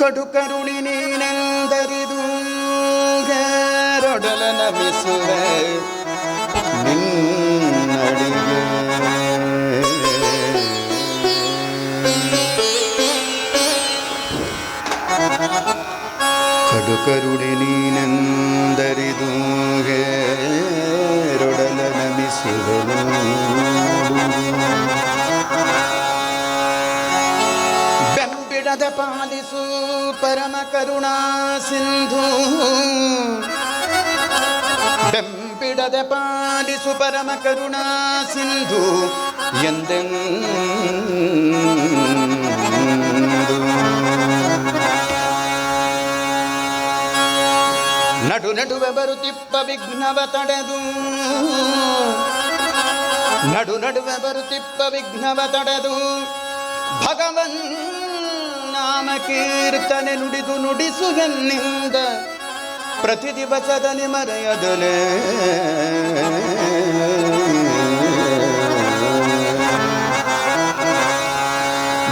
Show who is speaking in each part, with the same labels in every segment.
Speaker 1: ಕಡು ಕರುಣಿ ನೀನೆಂದರಿದು ಗರೊಡಲ ನಮಿಸುವೆ. ನಿನ್ನಡಿಗೆ. ಕಡು ಕರುಣಿ ನೀನೆಂದರಿದು ಗರೊಡಲ ನಮಿಸುವೆ. ಬೆಂಬಿಡದ ಪಾಲಿಸು, ಪರಮ ಕರುಣಾ ಸಿಂಧು. ಬೆಂಬಿಡದ ಪಾಲಿಸು, ಪರಮ ಕರುಣಾ ಸಿಂಧು. ಎಂದ ನಡು ನಡುವೆ ಬರುತ್ತಿಪ್ಪ ವಿಘ್ನವ ತಡೆದು. ನಡು ನಡುವೆ ಬರುತ್ತಿಪ್ಪ ವಿಘ್ನವ ತಡೆದು. ಭಗವನ್ ನಾಮ ಕೀರ್ತನೆ ನುಡಿದು ನುಡಿಸುವೆನ್ನಿಂದ ಪ್ರತಿ ದಿವಸದ ನಿಮರೆಯದಲೆ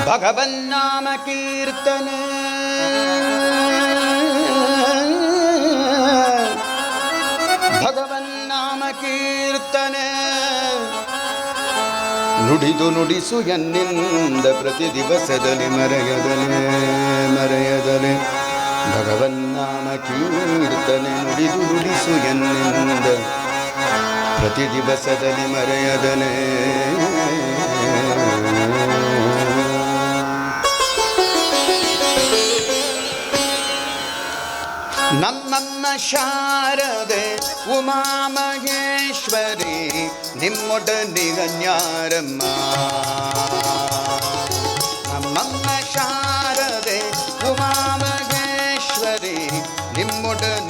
Speaker 1: ಭಗವನ್ ನಾಮ ಕೀರ್ತನೆ ನುಡಿದು ನುಡಿಸು ಎನ್ನಿಂದ ಪ್ರತಿ ದಿವಸದಲ್ಲಿ ಮರೆಯದಲೆ ಮರೆಯದಲೆ. ಭಗವನ್ನಾಮ ಕೀರ್ತನೆ ನುಡಿದು ನುಡಿಸು ಎನ್ನಿಂದ ಪ್ರತಿ ದಿವಸದಲ್ಲಿ ಮರೆಯದಲೆ. ನಮ್ಮಮ್ಮ ಶಾರದೆ ಉಮಾ ಮಹೇಶ್ವರಿ ನಿಮ್ಮೊಡನಿಗನ್ಯಾರಮ್ಮ ನಮ್ಮನ್ನ ಶಾರದೆ ಉಮಾ ಮಹೇಶ್ವರಿ ನಿಮ್ಮೊಡನಿಗನ್ಯಾರಮ್ಮ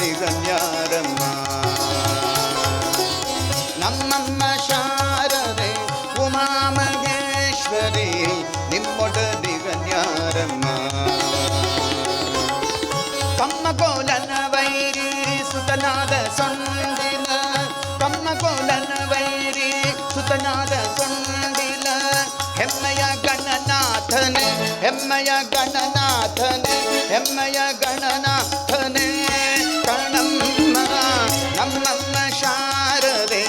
Speaker 1: ಸುತನಾದ ತಮ್ಮ ಕೋಲನ ವೈರಿ, ಸುತನಾದ ಸೊಂಡಿಲ ಹೆಮ್ಮೆಯ ಗಣನಾಥನೆ ಹೆಮ್ಮೆಯ ಗಣನಾಥನೆ ಹೆಮ್ಮೆಯ ಗಣನಾಥನೆ. ಕಣಮ್ಮ ನಮ್ಮಮ್ಮ ಶಾರದೆ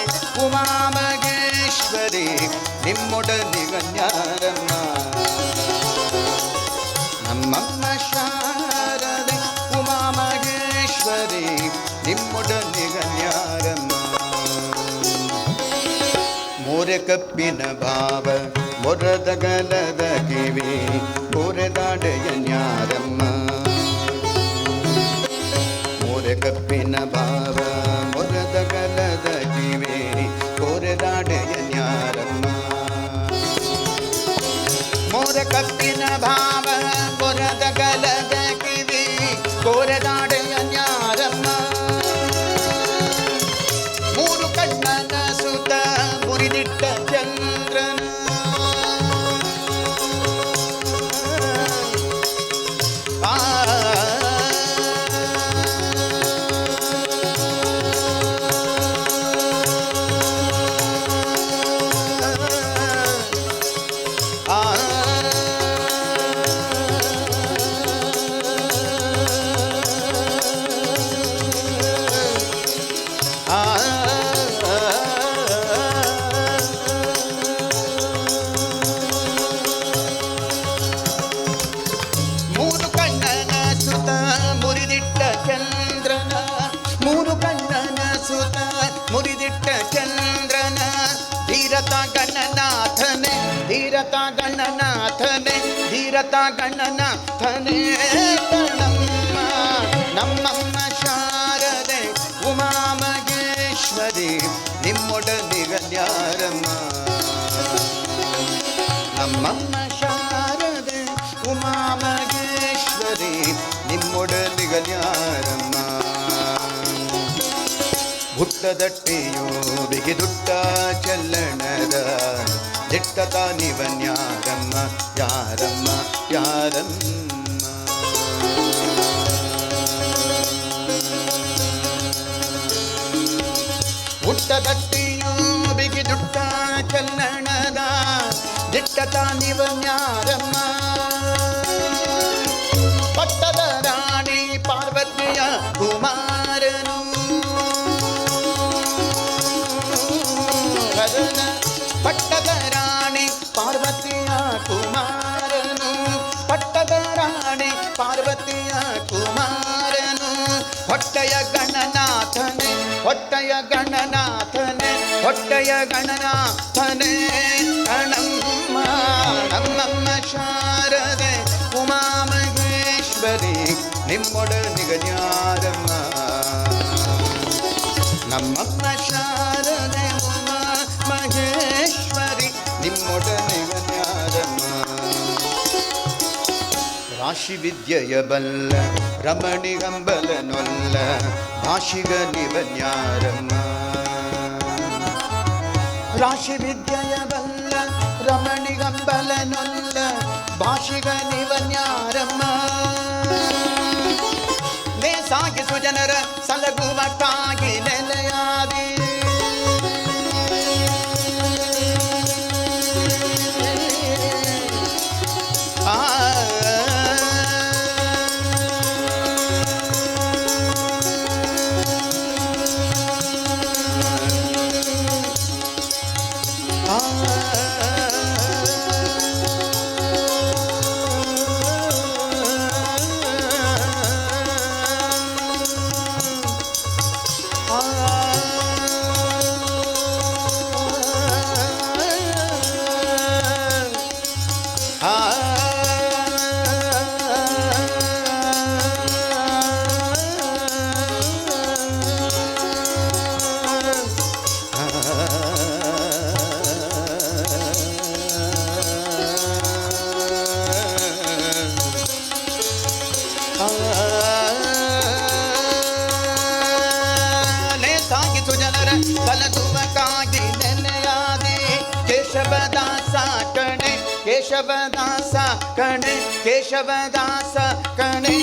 Speaker 1: ಉಮಾ ಮಹೇಶ್ವರಿ ನಿಮ್ಮೊಡನಿಗನ್ಯಾರಮ್ಮ ಮೋರೆ ಕಪ್ಪಿನ ಭಾವ ಮೊರದಗಲದ ಕಿವಿ ಕೋರೆದಾಡೆಯ ನ್ಯಾರಮ್ಮ ಮೋರೆ ಕಪ್ಪಿನ ಭಾವ ಧೀರತ ಗಣನಾಥನೆ ಧೀರತಾ ಗಣನಾಥನೆ ಧೀರತಾ ಗಣನಾಥನೆ ಕಣಮ್ಮ ನಮ್ಮಮ್ಮ ಶಾರದೆ ಉಮಾ ಮಹೇಶ್ವರಿ ನಿಮ್ಮೊಡನಿಗನ್ಯಾರಮ್ಮ ನಮ್ಮಮ್ಮ ಶಾರದೆ ಉಮಾ ಮಹೇಶ್ವರಿ തൊട്ടതട്ടിയോ ബിഗിതുട്ട ചെല്ലണത. ജിട്ടതാനിവൻ യാരമ്മ യാരമ്മ യാരമ്മ മുട്ടതട്ടിയോ ബിഗിതുട്ട ചെല്ലണത. ജിട്ടതാനിവൻ യാരമ്മ പട്ടതരാണി പാർവത്യ ಪಾರ್ವತಿಯ ಕುಮಾರನು, ಹೊಟ್ಟೆಯ ಗಣನಾಥನೆ ಹೊಟ್ಟೆಯ ಗಣನಾಥನೆ ಹೊಟ್ಟೆಯ ಗಣನಾಥನೆ. ಕಣಮ್ಮ ನಮ್ಮಮ್ಮ ಶಾರದೆ ಉಮಾ ಮಹೇಶ್ವರಿ ನಿಮ್ಮೊಡ ನಿಗನ್ಯಾರಮ್ಮ ನಮ್ಮಮ್ಮ ಶಾರದೆ ರಾಶಿ ವಿದ್ಯೆಯ ಬಲ್ಲ ರಮಣಿಗಂಬಲನೊಲ್ಲ ಭಾಷಿಗ ನಿವನ್ಯಾರಮ್ಮ. ರಾಶಿ ವಿದ್ಯೆಯ ಬಲ್ಲ ರಮಣಿಗಂಬಲನೊಲ್ಲ ಭಾಷಿಗ ನಿವನ್ಯಾರಮ್ಮ. ನೇ ಸಾಗಿಸು ಜನರ ನೇ ಸಾಗಿಸು ಜನರ ಕಲದುವಕ್ಕಾಗಿ ನೆಲೆಯಾದೆ ಕೇಶವದಾಸ ಕಣೆ ಕೇಶವದಾಸ ಕಣೆ ಕೇಶವದಾಸ ಕಣೆ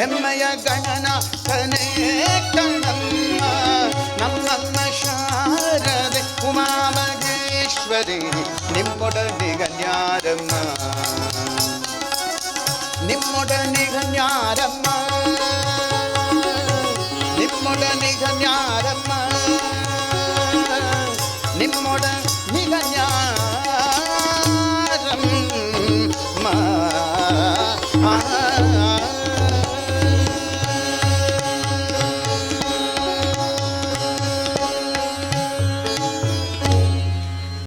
Speaker 1: ಗಣನಾಥನೆ ಹೆಮ್ಮೆಯ ಗಣನಾಥನೆ ಕಣಮ್ಮ ನಮ್ಮಮ್ಮ ಶಾರದೆ ಉಮಾ ಮಹೇಶ್ವರಿ ನಿಮ್ಮೊಡನಿಗನ್ಯಾರಮ್ಮ ನಿಮ್ಮೊಡನಿಗನ್ಯಾರಮ್ಮ ನಿಮ್ಮೊಡ ನಿಘನ್ಯಾರಮ್ಮ